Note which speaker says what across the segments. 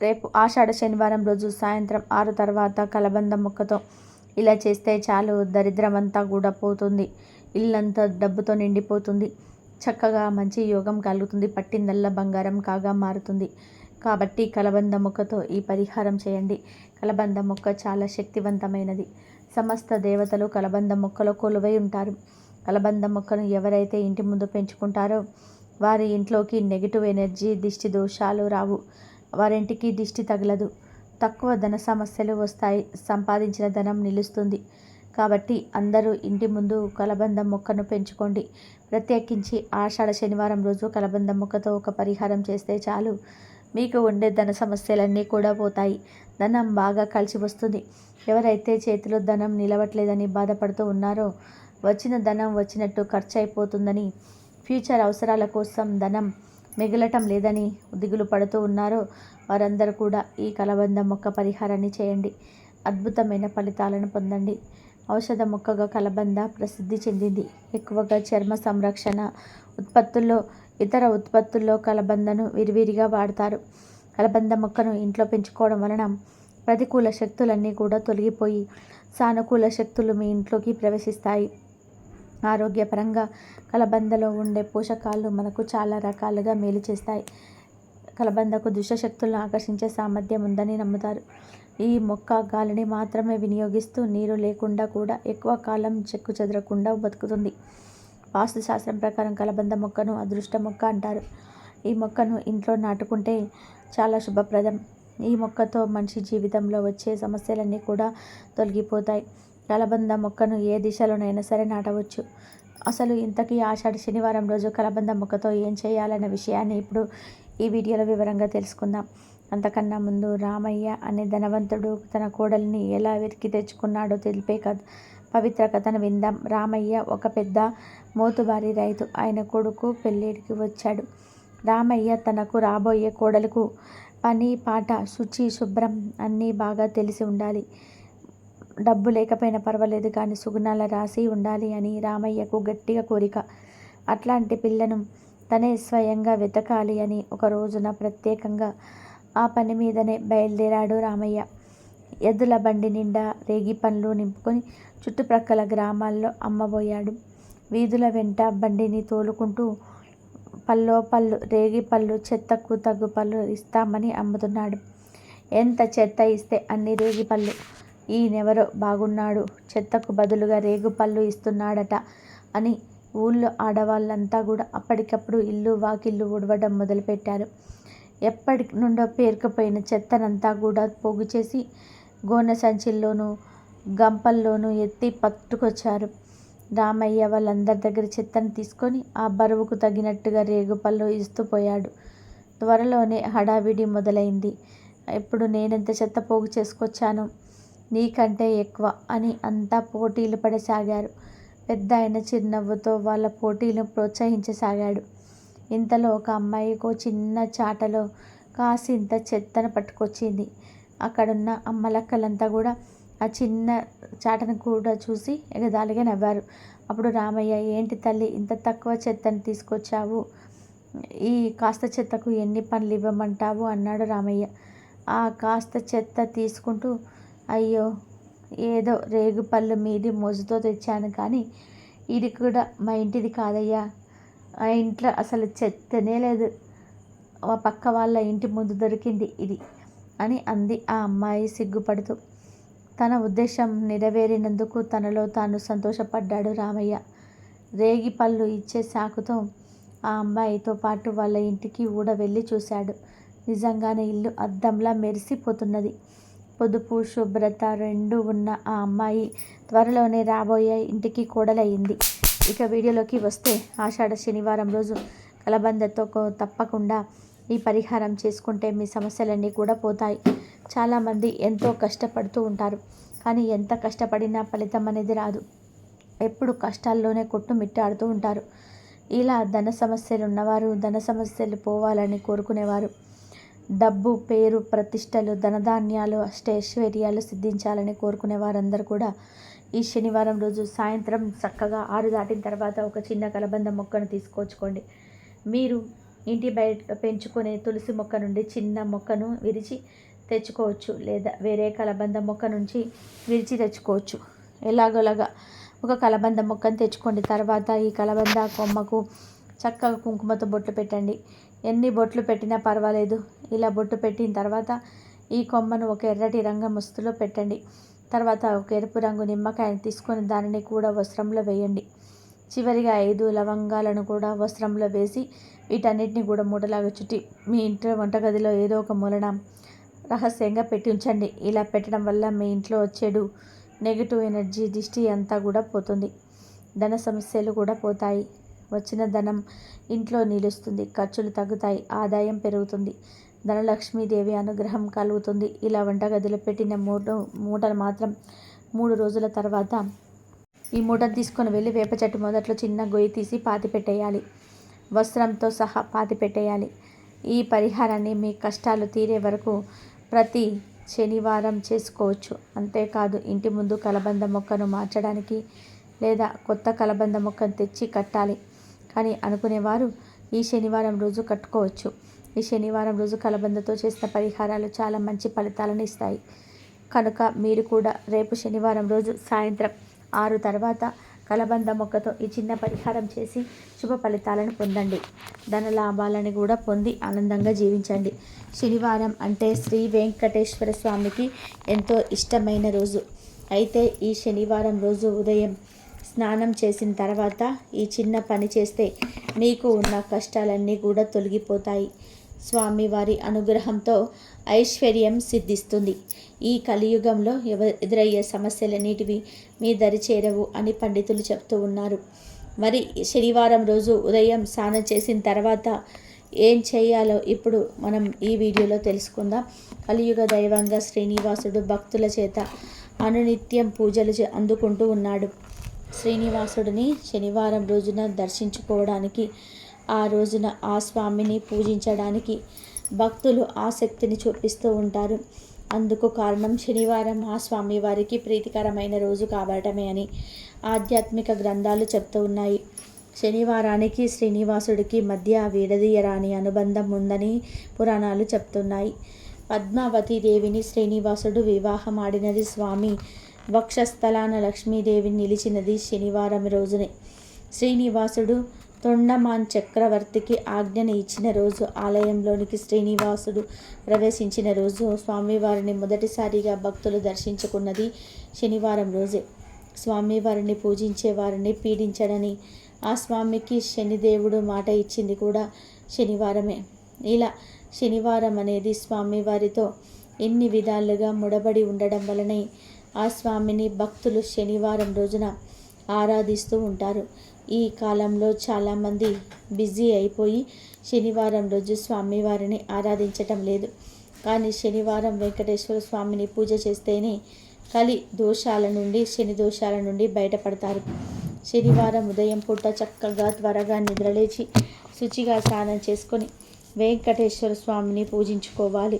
Speaker 1: రేపు ఆషాఢ శనివారం రోజు సాయంత్రం ఆరు తర్వాత కలబంద మొక్కతో ఇలా చేస్తే చాలు దరిద్రమంతా కూడా పోతుంది. ఇల్లంతా డబ్బుతో నిండిపోతుంది. చక్కగా మంచి యోగం కలుగుతుంది. పట్టిందల్లా బంగారం కాగా మారుతుంది. కాబట్టి కలబంద మొక్కతో ఈ పరిహారం చేయండి. కలబంద మొక్క చాలా శక్తివంతమైనది. సమస్త దేవతలు కలబంద మొక్కలో కొలువై ఉంటారు. కలబంద మొక్కను ఎవరైతే ఇంటి ముందు పెంచుకుంటారో వారి ఇంట్లోకి నెగిటివ్ ఎనర్జీ దిష్టి దోషాలు రావు. వారింటికి దిష్టి తగలదు. తక్కువ ధన సమస్యలు వస్తాయి. సంపాదించిన ధనం నిలుస్తుంది. కాబట్టి అందరూ ఇంటి ముందు కలబంద మొక్కను పెంచుకోండి. ప్రత్యేకించి ఆషాఢ శనివారం రోజు కలబంద మొక్కతో ఒక పరిహారం చేస్తే చాలు. మీకు ఉండే ధన సమస్యలన్నీ కూడా పోతాయి. ధనం బాగా కలిసి వస్తుంది. ఎవరైతే చేతిలో ధనం నిలవట్లేదని బాధపడుతూ ఉన్నారో వచ్చిన ధనం వచ్చినట్టు ఖర్చు అయిపోతుందని ఫ్యూచర్ అవసరాల కోసం ధనం మిగలటం లేదని దిగులు పడుతూ ఉన్నారో. వారందరూ కూడా ఈ కలబంద మొక్క పరిహారాన్ని చేయండి. అద్భుతమైన ఫలితాలను పొందండి. ఔషధ మొక్కగా కలబంద ప్రసిద్ధి చెందింది. ఎక్కువగా చర్మ సంరక్షణ ఉత్పత్తుల్లో ఇతర ఉత్పత్తుల్లో కలబందను విరివిరిగా వాడతారు. కలబంద మొక్కను ఇంట్లో పెంచుకోవడం వలన ప్రతికూల శక్తులన్నీ కూడా తొలగిపోయి సానుకూల శక్తులు మీ ఇంట్లోకి ప్రవేశిస్తాయి. ఆరోగ్యపరంగా కలబందలో ఉండే పోషకాలు మనకు చాలా రకాలుగా మేలు చేస్తాయి. కలబందకు దుష్టశక్తులను ఆకర్షించే సామర్థ్యం ఉందని నమ్ముతారు. ఈ మొక్క గాలిని మాత్రమే వినియోగిస్తూ నీరు లేకుండా కూడా ఎక్కువ కాలం చెక్కు చెదరకుండా బతుకుతుంది. వాస్తుశాస్త్రం ప్రకారం కలబంద మొక్కను అదృష్ట మొక్క అంటారు. ఈ మొక్కను ఇంట్లో నాటుకుంటే చాలా శుభప్రదం. ఈ మొక్కతో మనిషి జీవితంలో వచ్చే సమస్యలన్నీ కూడా తొలగిపోతాయి. కలబంద మొక్కను ఏ దిశలోనైనా సరే నాటవచ్చు. అసలు ఇంతకీ ఆషాఢ శనివారం రోజు కలబంద మొక్కతో ఏం చేయాలన్న విషయాన్ని ఇప్పుడు ఈ వీడియోలో వివరంగా తెలుసుకుందాం. అంతకన్నా ముందు రామయ్య అనే ధనవంతుడు తన కోడలిని ఎలా వెతికి తెచ్చుకున్నాడో తెలిపే కథ పవిత్ర కథను విందాం. రామయ్య ఒక పెద్ద మోతుబారి రైతు. ఆయన కొడుకు పెళ్ళిడికి వచ్చాడు. రామయ్య తనకు రాబోయే కోడలకు పని పాట శుచి శుభ్రం అన్నీ బాగా తెలిసి ఉండాలి. డబ్బు లేకపోయినా పర్వాలేదు కానీ సుగుణాల రాసి ఉండాలి అని రామయ్యకు గట్టిగా కోరిక. అట్లాంటి పిల్లను తనే స్వయంగా వెతకాలి అని ఒక రోజున ప్రత్యేకంగా ఆ పని మీదనే బయలుదేరాడు రామయ్య. ఎద్దుల బండి నిండా రేగి పండ్లు నింపుకొని చుట్టుప్రక్కల గ్రామాల్లో అమ్మబోయాడు. వీధుల వెంట బండిని తోలుకుంటూ పల్లో పళ్ళు రేగి పళ్ళు చెత్తకు తగ్గు పళ్ళు ఇస్తామని అమ్ముతున్నాడు. ఎంత చెత్త ఇస్తే అన్ని రేగి పళ్ళు? ఈయనెవరో బాగున్నాడు చెత్తకు బదులుగా రేగుపళ్ళు ఇస్తున్నాడట అని ఊళ్ళో ఆడవాళ్ళంతా కూడా అప్పటికప్పుడు ఇల్లు వాకిళ్ళు ఉడవడం మొదలుపెట్టారు. ఎప్పటి నుండో పేరుకుపోయిన చెత్తనంతా కూడా పోగు చేసి గోనె సంచిల్లోనూ గంపల్లోనూ ఎత్తి పట్టుకొచ్చారు. రామయ్య వాళ్ళందరి దగ్గర చెత్తను తీసుకొని ఆ బరువుకు తగినట్టుగా రేగుపళ్ళు ఇస్తూ పోయాడు. త్వరలోనే హడావిడి మొదలైంది. ఇప్పుడు నేనెంత చెత్త పోగు చేసుకొచ్చాను? నీకంటే ఎక్కువ అని అంతా పోటీలు పడసాగారు. పెద్ద ఆయన చిరునవ్వుతో వాళ్ళ పోటీలను ప్రోత్సహించసాగాడు. ఇంతలో ఒక అమ్మాయికో చిన్న చాటలో కాసింత చెత్తను పట్టుకొచ్చింది. అక్కడున్న అమ్మలక్కలంతా కూడా ఆ చిన్న చాటను కూడా చూసి ఎగదాలిగా నవ్వారు. అప్పుడు రామయ్య ఏంటి తల్లి ఇంత తక్కువ చెత్తను తీసుకొచ్చావు? ఈ కాస్త చెత్తకు ఎన్ని పనులు ఇవ్వమంటావు అన్నాడు రామయ్య. ఆ కాస్త చెత్త తీసుకుంటూ అయ్యో ఏదో రేగు పళ్ళు మీది మోజుతో తెచ్చాను కానీ ఇది కూడా మా ఇంటిది కాదయ్యా. ఆ ఇంట్లో అసలు చెత్తనే లేదు. మా పక్క వాళ్ళ ఇంటి ముందు దొరికింది ఇది అని అంది ఆ అమ్మాయి సిగ్గుపడుతూ. తన ఉద్దేశం నెరవేరినందుకు తనలో తాను సంతోషపడ్డాడు రామయ్య. రేగి పళ్ళు ఇచ్చే సాకుతో ఆ అమ్మాయితో పాటు వాళ్ళ ఇంటికి ఊడ వెళ్ళి చూశాడు. నిజంగానే ఇల్లు అద్దంలా మెరిసిపోతున్నది. పొదుపు శుభ్రత రెండు ఉన్న ఆ అమ్మాయి త్వరలోనే రాబోయే ఇంటికి కోడలయ్యింది. ఇక వీడియోలోకి వస్తే ఆషాఢ శనివారం రోజు కలబందతో తప్పకుండా ఈ పరిహారం చేసుకుంటే మీ సమస్యలన్నీ కూడా పోతాయి. చాలామంది ఎంతో కష్టపడుతూ ఉంటారు. కానీ ఎంత కష్టపడినా ఫలితం అనేది రాదు. ఎప్పుడు కష్టాల్లోనే కొట్టుమిట్టాడుతూ ఉంటారు. ఇలా ధన సమస్యలు ఉన్నవారు ధన సమస్యలు పోవాలని కోరుకునేవారు. డబ్బు పేరు ప్రతిష్టలు ధనధాన్యాలు అష్టైశ్వర్యాలు సిద్ధించాలని కోరుకునే వారందరూ కూడా ఈ శనివారం రోజు సాయంత్రం చక్కగా ఆరు దాటిన తర్వాత ఒక చిన్న కలబంద మొక్కను తీసుకొచ్చుకోండి మీరు ఇంటి బయట పెంచుకునే తులసి మొక్క నుండి చిన్న మొక్కను విరిచి తెచ్చుకోవచ్చు లేదా వేరే కలబంద మొక్క నుంచి విరిచి తెచ్చుకోవచ్చు. ఎలాగోలాగా ఒక కలబంద మొక్కను తెచ్చుకోండి. తర్వాత ఈ కలబంద కొమ్మకు చక్కగా కుంకుమతో బొట్లు పెట్టండి. ఎన్ని బొట్లు పెట్టినా పర్వాలేదు. ఇలా బొట్టు పెట్టిన తర్వాత ఈ కొమ్మను ఒక ఎర్రటి రంగు ముస్తులో పెట్టండి. తర్వాత ఒక ఎరుపు రంగు నిమ్మకాయను తీసుకొని దానిని కూడా వస్త్రంలో వేయండి. చివరిగా ఐదు లవంగాలను కూడా వస్త్రంలో వేసి వీటన్నిటిని కూడా మూటలాగా చుట్టి మీ ఇంట్లో వంటగదిలో ఏదో ఒక మూలన రహస్యంగా పెట్టి ఉంచండి. ఇలా పెట్టడం వల్ల మీ ఇంట్లో వచ్చేడు నెగిటివ్ ఎనర్జీ దిష్టి అంతా కూడా పోతుంది. ధన సమస్యలు కూడా పోతాయి. వచ్చిన ధనం ఇంట్లో నిలుస్తుంది. ఖర్చులు తగ్గుతాయి. ఆదాయం పెరుగుతుంది. ధనలక్ష్మీదేవి అనుగ్రహం కలుగుతుంది. ఇలా వంటగదిలో పెట్టిన మూట మూటలు మాత్రం మూడు రోజుల తర్వాత ఈ మూటను తీసుకొని వెళ్ళి వేప చెట్టు మొదట్లో చిన్న గొయ్యి తీసి పాతి పెట్టేయాలి. వస్త్రంతో సహా పాతి పెట్టేయాలి. ఈ పరిహారాన్ని మీ కష్టాలు తీరే వరకు ప్రతి శనివారం చేసుకోవచ్చు. అంతేకాదు ఇంటి ముందు కలబంద మొక్కను మార్చడానికి లేదా కొత్త కలబంద మొక్కను తెచ్చి కట్టాలి. అని అనుకునేవారు. ఈ శనివారం రోజు కట్టుకోవచ్చు. ఈ శనివారం రోజు కలబందతో చేసిన పరిహారాలు చాలా మంచి ఫలితాలను ఇస్తాయి. కనుక మీరు కూడా రేపు శనివారం రోజు సాయంత్రం ఆరు తర్వాత కలబంద మొక్కతో ఈ చిన్న పరిహారం చేసి శుభ ఫలితాలను పొందండి. ధన లాభాలను కూడా పొంది ఆనందంగా జీవించండి. శనివారం అంటే శ్రీ వెంకటేశ్వర స్వామికి ఎంతో ఇష్టమైన రోజు. అయితే ఈ శనివారం రోజు ఉదయం స్నానం చేసిన తర్వాత ఈ చిన్న పని చేస్తే మీకు ఉన్న కష్టాలన్నీ కూడా తొలగిపోతాయి. స్వామివారి అనుగ్రహంతో ఐశ్వర్యం సిద్ధిస్తుంది. ఈ కలియుగంలో ఎవ ఎదురయ్యే సమస్యలన్నిటివి మీ దరి చేరవు అని పండితులు చెప్తూ ఉన్నారు. మరి శనివారం రోజు ఉదయం స్నానం చేసిన తర్వాత ఏం చేయాలో ఇప్పుడు మనం ఈ వీడియోలో తెలుసుకుందాం. కలియుగ దైవంగా శ్రీనివాసుడు భక్తుల చేత అనునిత్యం పూజలు అందుకుంటూ ఉన్నాడు. శ్రీనివాసుడిని శనివారం రోజున దర్శించుకోవడానికి ఆ రోజున ఆ స్వామిని పూజించడానికి భక్తులు ఆసక్తిని చూపిస్తూ ఉంటారు. అందుకు కారణం శనివారం ఆ స్వామి వారికి ప్రీతికరమైన రోజు కావటమే అని ఆధ్యాత్మిక గ్రంథాలు చెప్తూ ఉన్నాయి. శనివారానికి శ్రీనివాసుడికి మధ్య విడదీయరాని అనుబంధం ఉందని పురాణాలు చెప్తున్నాయి. పద్మావతి దేవిని శ్రీనివాసుడు వివాహం ఆడినది స్వామి వక్షస్థలాన లక్ష్మీదేవి నిలిచినది శనివారం రోజునే. శ్రీనివాసుడు తొండమాన్ చక్రవర్తికి ఆజ్ఞను ఇచ్చిన రోజు ఆలయంలోనికి శ్రీనివాసుడు ప్రవేశించిన రోజు స్వామివారిని మొదటిసారిగా భక్తులు దర్శించుకున్నది శనివారం రోజే. స్వామివారిని పూజించే వారిని పీడించడని ఆ స్వామికి శనిదేవుడు మాట ఇచ్చింది కూడా శనివారమే. ఇలా శనివారం అనేది స్వామివారితో ఎన్ని విధాలుగా ముడబడి ఉండడం వలనే ఆ స్వామిని భక్తులు శనివారం రోజున ఆరాధిస్తూ ఉంటారు. ఈ కాలంలో చాలామంది బిజీ అయిపోయి శనివారం రోజు స్వామివారిని ఆరాధించటం లేదు. కానీ శనివారం వెంకటేశ్వర స్వామిని పూజ చేస్తేనే కలి దోషాల నుండి శని దోషాల నుండి బయటపడతారు. శనివారం ఉదయం పూట చక్కగా త్వరగా నిద్రలేచి శుచిగా స్నానం చేసుకొని వెంకటేశ్వర స్వామిని పూజించుకోవాలి.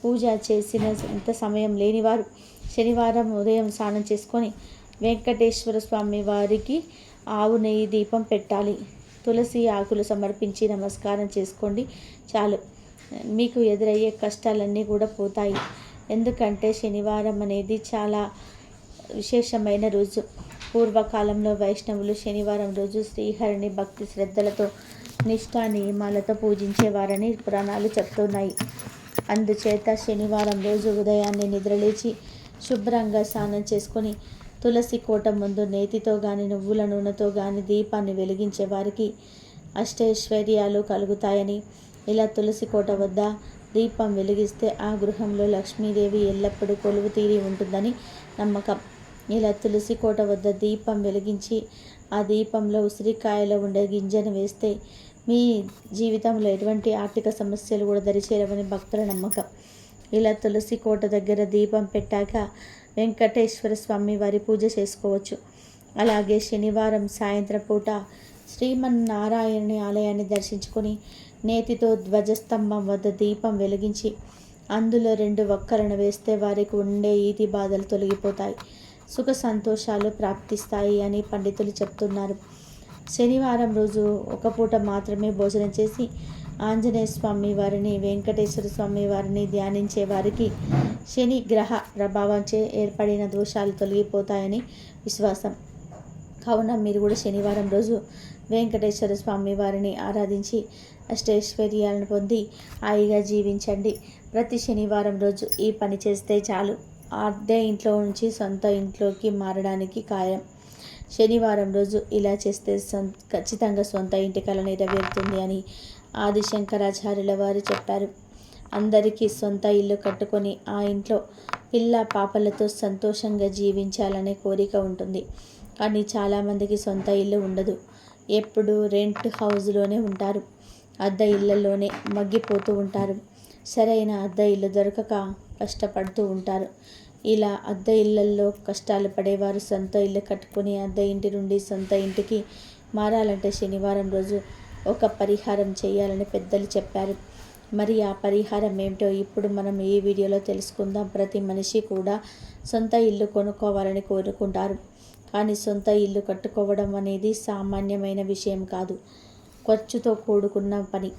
Speaker 1: పూజ చేసిన ఎంత సమయం లేనివారు శనివారం ఉదయం స్నానం చేసుకొని వెంకటేశ్వర స్వామి వారికి ఆవు నెయ్యి దీపం పెట్టాలి. తులసి ఆకులు సమర్పించి నమస్కారం చేసుకోండి. చాలు. మీకు ఎదురయ్యే కష్టాలన్నీ కూడా పోతాయి. ఎందుకంటే శనివారం అనేది చాలా విశేషమైన రోజు. పూర్వకాలంలో వైష్ణవులు శనివారం రోజు శ్రీహరిని భక్తి శ్రద్ధలతో నిష్ఠా నియమాలతో పూజించేవారని పురాణాలు చెప్తున్నాయి. అందుచేత శనివారం రోజు ఉదయాన్నే నిద్రలేచి శుభ్రంగా స్నానం చేసుకొని తులసి కోట ముందు నేతితో గాని నువ్వుల నూనెతో గాని దీపాన్ని వెలిగించే వారికి అష్టైశ్వర్యాలు కలుగుతాయని ఇలా తులసి కోట వద్ద దీపం వెలిగిస్తే ఆ గృహంలో లక్ష్మీదేవి ఎల్లప్పుడూ కొలువు తీరి ఉంటుందని నమ్మకం. ఇలా తులసి కోట వద్ద దీపం వెలిగించి ఆ దీపంలో ఉసిరికాయలో ఉండే గింజను వేస్తే మీ జీవితంలో ఎటువంటి ఆర్థిక సమస్యలు కూడా దరిచేరవని భక్తుల నమ్మకం. ఇలా తులసి కోట దగ్గర దీపం పెట్టాక వెంకటేశ్వర స్వామి వారి పూజ చేసుకోవచ్చు. అలాగే శనివారం సాయంత్రం పూట శ్రీమన్నారాయణుని ఆలయాన్ని దర్శించుకొని నేతితో ధ్వజస్తంభం వద్ద దీపం వెలిగించి అందులో రెండు ఒక్కలను వేస్తే వారికి ఉండే ఈతి బాధలు తొలగిపోతాయి. సుఖ సంతోషాలు ప్రాప్తిస్తాయి అని పండితులు చెప్తున్నారు. శనివారం రోజు ఒక పూట మాత్రమే భోజనం చేసి ఆంజనేయ స్వామి వారిని వెంకటేశ్వర స్వామి వారిని ధ్యానించే వారికి శని గ్రహ ప్రభావంచే ఏర్పడిన దోషాలు తొలగిపోతాయని విశ్వాసం. కావున మీరు కూడా శనివారం రోజు వెంకటేశ్వర స్వామి వారిని ఆరాధించి అష్టైశ్వర్యాలను పొంది హాయిగా జీవించండి. ప్రతి శనివారం రోజు ఈ పని చేస్తే చాలు. అద్దె ఇంట్లో నుంచి సొంత ఇంట్లోకి మారడానికి ఖాయం. శనివారం రోజు ఇలా చేస్తే ఖచ్చితంగా సొంత ఇంటి కళ నెరవేరుతుంది అని ఆదిశంకరాచార్యుల వారు చెప్పారు. అందరికీ సొంత ఇల్లు కట్టుకొని ఆ ఇంట్లో పిల్ల పాపలతో సంతోషంగా జీవించాలనే కోరిక ఉంటుంది. కానీ చాలామందికి సొంత ఇల్లు ఉండదు. ఎప్పుడు రెంట్ హౌస్లోనే ఉంటారు. అద్దె ఇళ్ళలోనే మగ్గిపోతూ ఉంటారు. సరైన అద్దె ఇల్లు దొరకక కష్టపడుతూ ఉంటారు. ఇలా అద్దె ఇళ్ళల్లో కష్టాలు పడేవారు సొంత ఇల్లు కట్టుకొని అద్దె ఇంటి నుండి సొంత ఇంటికి మారాలంటే శనివారం రోజు ఒక పరిహారం చేయాలని పెద్దలు చెప్పారు. మరి ఆ పరిహారం ఏమిటో ఇప్పుడు మనం ఈ వీడియోలో తెలుసుకుందాం. ప్రతి మనిషి కూడా సొంత ఇల్లు కొనుక్కోవాలని కోరుకుంటారు. కానీ సొంత ఇల్లు కట్టుకోవడం అనేది సామాన్యమైన విషయం కాదు. ఖర్చుతో కూడుకున్న పని.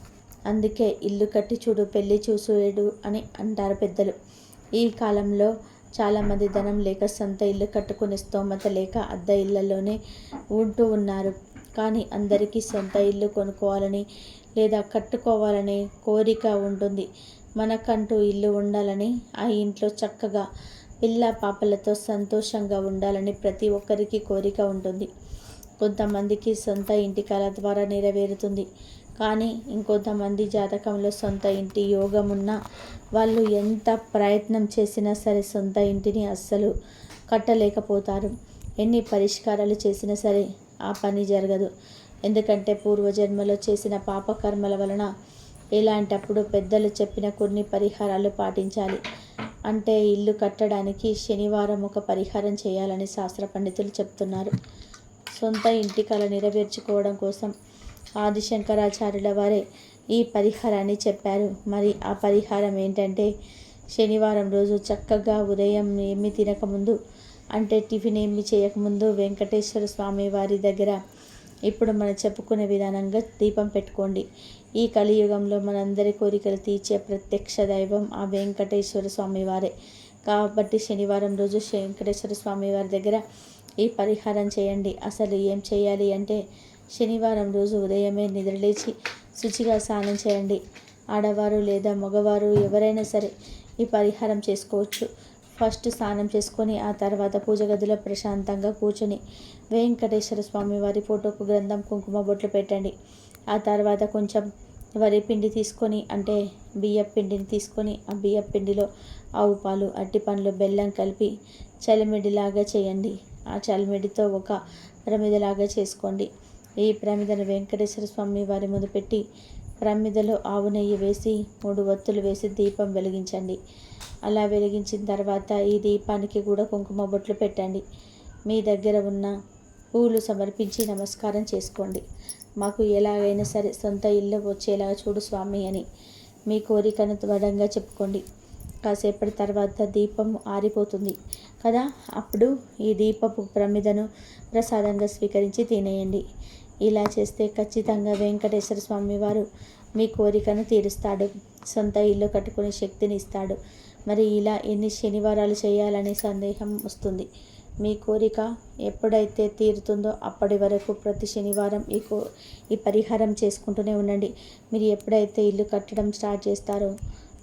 Speaker 1: అందుకే ఇల్లు కట్టి చూడు పెళ్ళి చూసేడు అని అంటారు పెద్దలు. ఈ కాలంలో చాలామంది ధనం లేక సొంత ఇల్లు కట్టుకునే స్తోమత లేక అద్దె ఇళ్ళలోనే ఉంటూ ఉన్నారు. కానీ అందరికీ సొంత ఇల్లు కొనుక్కోవాలని లేదా కట్టుకోవాలనే కోరిక ఉంటుంది. మనకంటూ ఇల్లు ఉండాలని ఆ ఇంట్లో చక్కగా పిల్ల పాపలతో సంతోషంగా ఉండాలని ప్రతి ఒక్కరికి కోరిక ఉంటుంది. కొంతమందికి సొంత ఇంటి కళ ద్వారా నెరవేరుతుంది. కానీ ఇంకొంతమంది జాతకంలో సొంత ఇంటి యోగం ఉన్నా వాళ్ళు ఎంత ప్రయత్నం చేసినా సరే సొంత ఇంటిని అస్సలు కట్టలేకపోతారు. ఎన్ని పరిష్కారాలు చేసినా సరే ఆ పని జరగదు. ఎందుకంటే పూర్వజన్మలో చేసిన పాపకర్మల వలన ఇలాంటప్పుడు పెద్దలు చెప్పిన కొన్ని పరిహారాలు పాటించాలి. అంటే ఇల్లు కట్టడానికి శనివారం ఒక పరిహారం చేయాలని శాస్త్ర పండితులు చెప్తున్నారు. సొంత ఇంటి కళ నెరవేర్చుకోవడం కోసం ఆదిశంకరాచార్యుల వారే ఈ పరిహారాన్ని చెప్పారు. మరి ఆ పరిహారం ఏంటంటే శనివారం రోజు చక్కగా ఉదయం ఏమి తినకముందు అంటే టిఫిన్ ఏమి చేయకముందు వెంకటేశ్వర స్వామి వారి దగ్గర ఇప్పుడు మనం చెప్పుకునే విధానంగా దీపం పెట్టుకోండి. ఈ కలియుగంలో మనందరి కోరికలు తీర్చే ప్రత్యక్ష దైవం ఆ వెంకటేశ్వర స్వామి వారే. కాబట్టి శనివారం రోజు వెంకటేశ్వర స్వామి వారి దగ్గర ఈ పరిహారం చేయండి. అసలు ఏం చేయాలి అంటే శనివారం రోజు ఉదయమే నిద్రలేచి శుచిగా స్నానం చేయండి. ఆడవారు లేదా మగవారు ఎవరైనా సరే ఈ పరిహారం చేసుకోవచ్చు. ఫస్ట్ స్నానం చేసుకొని ఆ తర్వాత పూజ గదిలో ప్రశాంతంగా కూర్చొని వెంకటేశ్వర స్వామి వారి ఫోటోకు గ్రంథం కుంకుమ బొట్లు పెట్టండి. ఆ తర్వాత కొంచెం వరి పిండి తీసుకొని అంటే బియ్య పిండిని తీసుకొని ఆ బియ్యం పిండిలో ఆవు పాలు అట్టి పండ్లు బెల్లం కలిపి చలిమిడిలాగా చేయండి. ఆ చలిమిడితో ఒక ప్రమిదలాగా చేసుకోండి. ఈ ప్రమిదను వెంకటేశ్వర స్వామి వారి ముందు పెట్టి ప్రమిదలో ఆవు నెయ్యి వేసి మూడు ఒత్తులు వేసి దీపం వెలిగించండి. అలా వెలిగించిన తర్వాత ఈ దీపానికి కూడా కుంకుమ బొట్లు పెట్టండి. మీ దగ్గర ఉన్న పూలు సమర్పించి నమస్కారం చేసుకోండి. మాకు ఎలాగైనా సరే సొంత ఇల్లు వచ్చేలాగా చూడు స్వామి అని మీ కోరికను త్వరగా చెప్పుకోండి. కాసేపటి తర్వాత దీపం ఆరిపోతుంది కదా? అప్పుడు ఈ దీపపు ప్రమిదను ప్రసాదంగా స్వీకరించి తినేయండి. ఇలా చేస్తే ఖచ్చితంగా వెంకటేశ్వర స్వామి వారు మీ కోరికను తీరుస్తాడు. సొంత ఇల్లు కట్టుకునే శక్తిని ఇస్తాడు. మరి ఇలా ఎన్ని శనివారాలు చేయాలనే సందేహం వస్తుంది. మీ కోరిక ఎప్పుడైతే తీరుతుందో అప్పటి వరకు ప్రతి శనివారం ఈ కో ఈ పరిహారం చేసుకుంటూనే ఉండండి. మీరు ఎప్పుడైతే ఇల్లు కట్టడం స్టార్ట్ చేస్తారో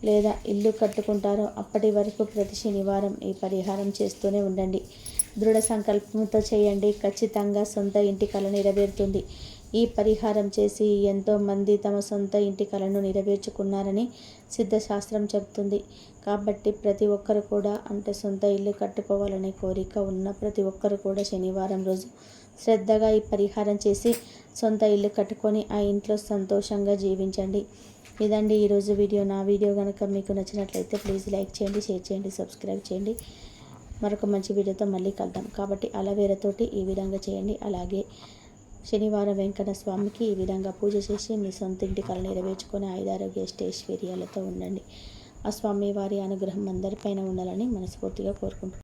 Speaker 1: లేదా ఇల్లు కట్టుకుంటారో అప్పటి వరకు ప్రతి శనివారం ఈ పరిహారం చేస్తూనే ఉండండి. దృఢ సంకల్పంతో చేయండి. ఖచ్చితంగా సొంత ఇంటి కళ నెరవేరుతుంది. ఈ పరిహారం చేసి ఎంతోమంది తమ సొంత ఇంటి కళను నెరవేర్చుకున్నారని సిద్ధశాస్త్రం చెబుతుంది. కాబట్టి ప్రతి ఒక్కరు కూడా అంటే సొంత ఇల్లు కట్టుకోవాలనే కోరిక ఉన్న ప్రతి ఒక్కరు కూడా శనివారం రోజు శ్రద్ధగా ఈ పరిహారం చేసి సొంత ఇల్లు కట్టుకొని ఆ ఇంట్లో సంతోషంగా జీవించండి. ఇదండి ఈరోజు వీడియో. నా వీడియో కనుక మీకు నచ్చినట్లయితే ప్లీజ్ లైక్ చేయండి షేర్ చేయండి సబ్స్క్రైబ్ చేయండి. మరొక మంచి వీడియోతో మళ్ళీ కలుద్దాం. కాబట్టి అలవేరతోటి ఈ విధంగా చేయండి. అలాగే శనివారం వెంకట స్వామికి ఈ విధంగా పూజ చేసి మీ సొంత ఇంటి కళ నెరవేర్చుకొని ఐదారోగ్య అష్టైశ్వర్యాలతో ఉండండి. ఆ స్వామి వారి అనుగ్రహం అందరిపైన ఉండాలని మనస్ఫూర్తిగా కోరుకుంటున్నాను